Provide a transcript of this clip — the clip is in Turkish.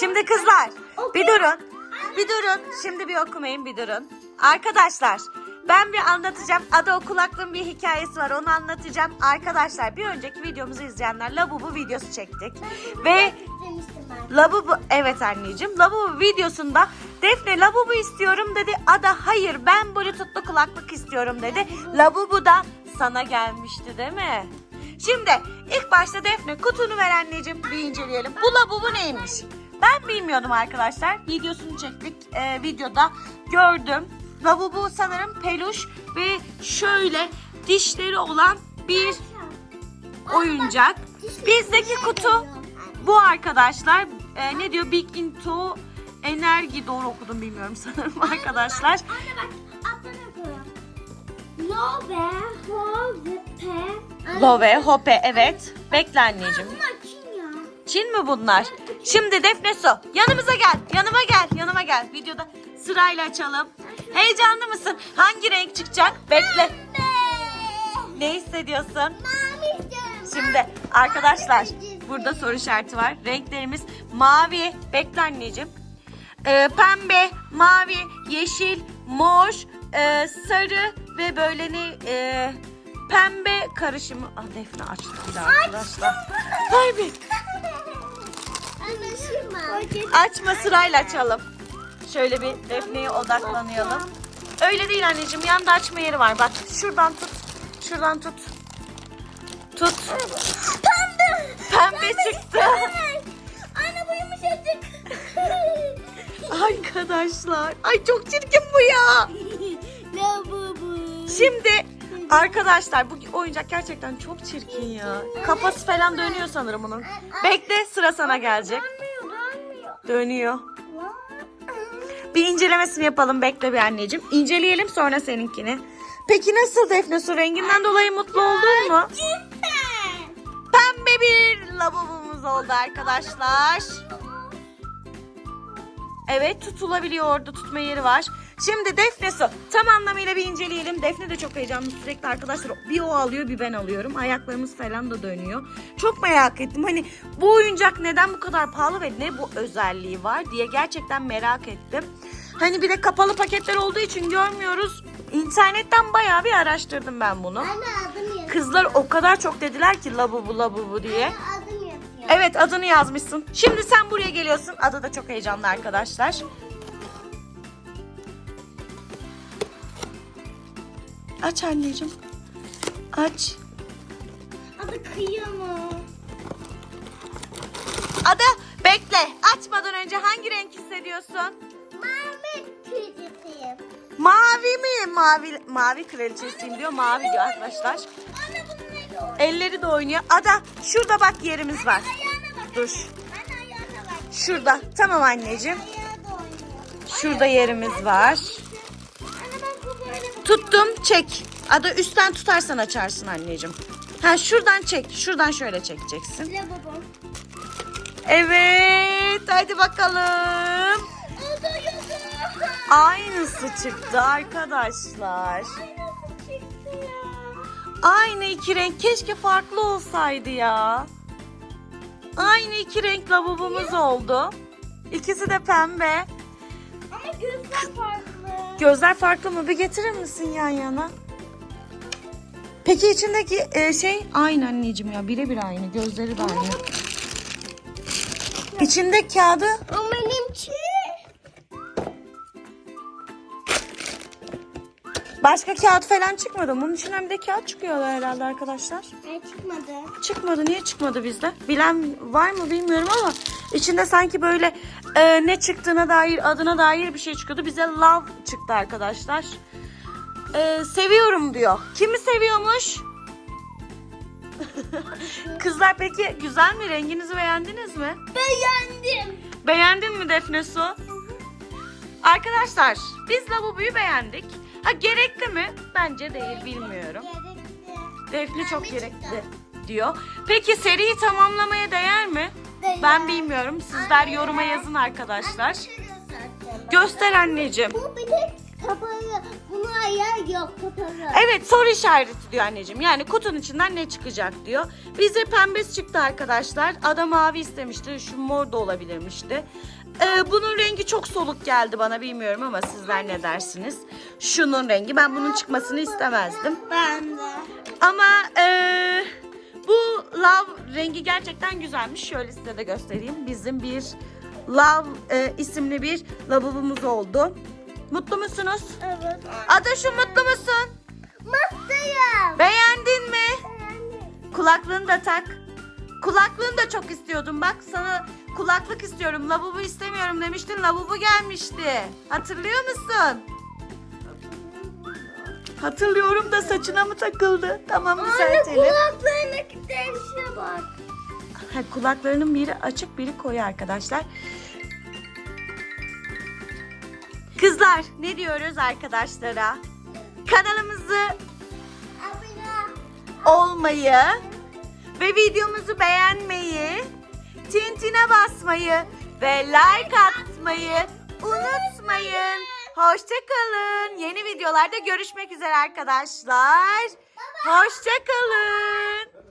Şimdi kızlar bir durun. Bir durun. Şimdi bir okumayın bir durun. Arkadaşlar ben bir anlatacağım. Ada o kulaklığın bir hikayesi var. Onu anlatacağım. Arkadaşlar bir önceki videomuzu izleyenler Labubu videosu çektik. Ve. Labubu evet anneciğim. Labubu videosunda Defne Labubu istiyorum dedi. Ada hayır ben bluetoothlu kulaklık istiyorum dedi. Labubu da sana gelmişti değil mi? Şimdi ilk başta Defne kutunu ver anneciğim bir inceleyelim. Bu Labubu neymiş? Ben bilmiyordum arkadaşlar. Videosunu çektik. Ee, videoda gördüm. Labubu sanırım peluş ve şöyle dişleri olan bir oyuncak. Bizdeki kutu bu arkadaşlar e, ne diyor Big Into Enerji doğru okudum bilmiyorum sanırım arkadaşlar. Anne bak. Love, hove, pe. Love, Hope evet. Bekle anneciğim. Çin mi bunlar? Şimdi Defne Su yanımıza gel. Yanıma gel. Yanıma gel. Videoda sırayla açalım. Heyecanlı mısın? Hangi renk çıkacak? Bekle. Ne hissediyorsun? Şimdi arkadaşlar burada soru işareti var. Renklerimiz mavi. Bekle anneciğim. Ee, pembe, mavi, yeşil, mor, e, sarı ve böyle ne e, pembe karışımı. Ah Defne açtı bir daha arkadaşlar. Ay bir. Açma sırayla açalım. Şöyle bir Defne'ye odaklanalım. Öyle değil anneciğim. Yanında açma yeri var. Bak şuradan tut. Şuradan tut. Tut. Pembe. Pembe çıktı. Anne bu yumuşacık. Arkadaşlar. Ay çok çirkin bu ya. Lavabo. Şimdi arkadaşlar bu oyuncak gerçekten çok çirkin ya. Kafası falan dönüyor sanırım onun. Bekle sıra sana gelecek. Dönüyor. Bir incelemesini yapalım bekle bir anneciğim. İnceleyelim sonra seninkini. Peki nasıl Defne su renginden dolayı mutlu oldun mu? Pembe bir lavabomuz oldu arkadaşlar. Evet tutulabiliyor orada tutma yeri var. Şimdi Defne su tam anlamıyla bir inceleyelim. Defne de çok heyecanlı sürekli arkadaşlar. Bir o alıyor bir ben alıyorum. Ayaklarımız falan da dönüyor. Çok merak ettim. Hani bu oyuncak neden bu kadar pahalı ve ne bu özelliği var diye gerçekten merak ettim. Hani bir de kapalı paketler olduğu için görmüyoruz. İnternetten bayağı bir araştırdım ben bunu. Anne. Kızlar o kadar çok dediler ki labubu labubu diye. Yazıyor. Evet adını yazmışsın. Şimdi sen buraya geliyorsun. Ada da çok heyecanlı arkadaşlar. Aç anneciğim. Aç. Adı kıyamam. Ada bekle. Açmadan önce hangi renk hissediyorsun? Mavi tüycüsüyüm. Mavi mi? Mavi mavi kraliçesiyim diyor. Mavi diyor arkadaşlar. Elleri de oynuyor. Ada şurada bak yerimiz var. Dur. Şurada. Tamam anneciğim. Şurada yerimiz var. Tuttum çek. Ada üstten tutarsan açarsın anneciğim. Ha şuradan çek. Şuradan şöyle çekeceksin. Evet hadi bakalım. Aynısı çıktı arkadaşlar. Aynı iki renk keşke farklı olsaydı ya. Aynı iki renk lavabomuz oldu. İkisi de pembe. Ama gözler farklı. Gözler farklı mı? Bir getirir misin yan yana? Peki içindeki e, şey aynı anneciğim ya. Birebir aynı. Gözleri de aynı. İçinde kağıdı O benimki. Başka kağıt falan çıkmadı. Bunun içinden bir de kağıt çıkıyor herhalde arkadaşlar. Ay çıkmadı. Çıkmadı. Niye çıkmadı bizde? Bilen var mı bilmiyorum ama içinde sanki böyle e, ne çıktığına dair, adına dair bir şey çıkıyordu. Bize love çıktı arkadaşlar. E, seviyorum diyor. Kimi seviyormuş? Kızlar peki güzel mi? Renginizi beğendiniz mi? Beğendim. Beğendin mi Defne Su? Arkadaşlar biz lavaboyu beğendik. Ha gerekli mi? Bence değil bilmiyorum. Gerekli. Defne çok gerekli çıktı. diyor. Peki seriyi tamamlamaya değer mi? Değer. Ben bilmiyorum. Sizler Anne. yoruma yazın arkadaşlar. Anne. Göster anneciğim. Bu bir Kapalı. Buna yer yok kapalı. Evet soru işareti diyor anneciğim. Yani kutunun içinden ne çıkacak diyor. Bize pembesi çıktı arkadaşlar. Ada mavi istemişti. Şu mor da olabilirmişti. Ee, bunun rengi çok soluk geldi bana bilmiyorum ama sizler ne dersiniz? Şunun rengi. Ben bunun çıkmasını istemezdim. Ben de. Ama eee, bu love rengi gerçekten güzelmiş. Şöyle size de göstereyim. Bizim bir love eee, isimli bir lavabomuz oldu. Mutlu musunuz? Evet. Ada şu mutlu musun? Mutluyum. Beğendin mi? Beğendim. Kulaklığını da tak. Kulaklığını da çok istiyordum. Bak sana kulaklık istiyorum. Lavabo istemiyorum demiştin. Lavabo gelmişti. Hatırlıyor musun? Hatırlıyorum da saçına mı takıldı? Tamam Anne düzeltelim. kulaklarındaki değişe bak. Ha, kulaklarının biri açık biri koyu arkadaşlar. Kızlar ne diyoruz arkadaşlara? Kanalımızı Abone. olmayı ve videomuzu beğenmeyi, tintine basmayı ve like atmayı unutmayın. Hoşçakalın. Yeni videolarda görüşmek üzere arkadaşlar. Hoşçakalın.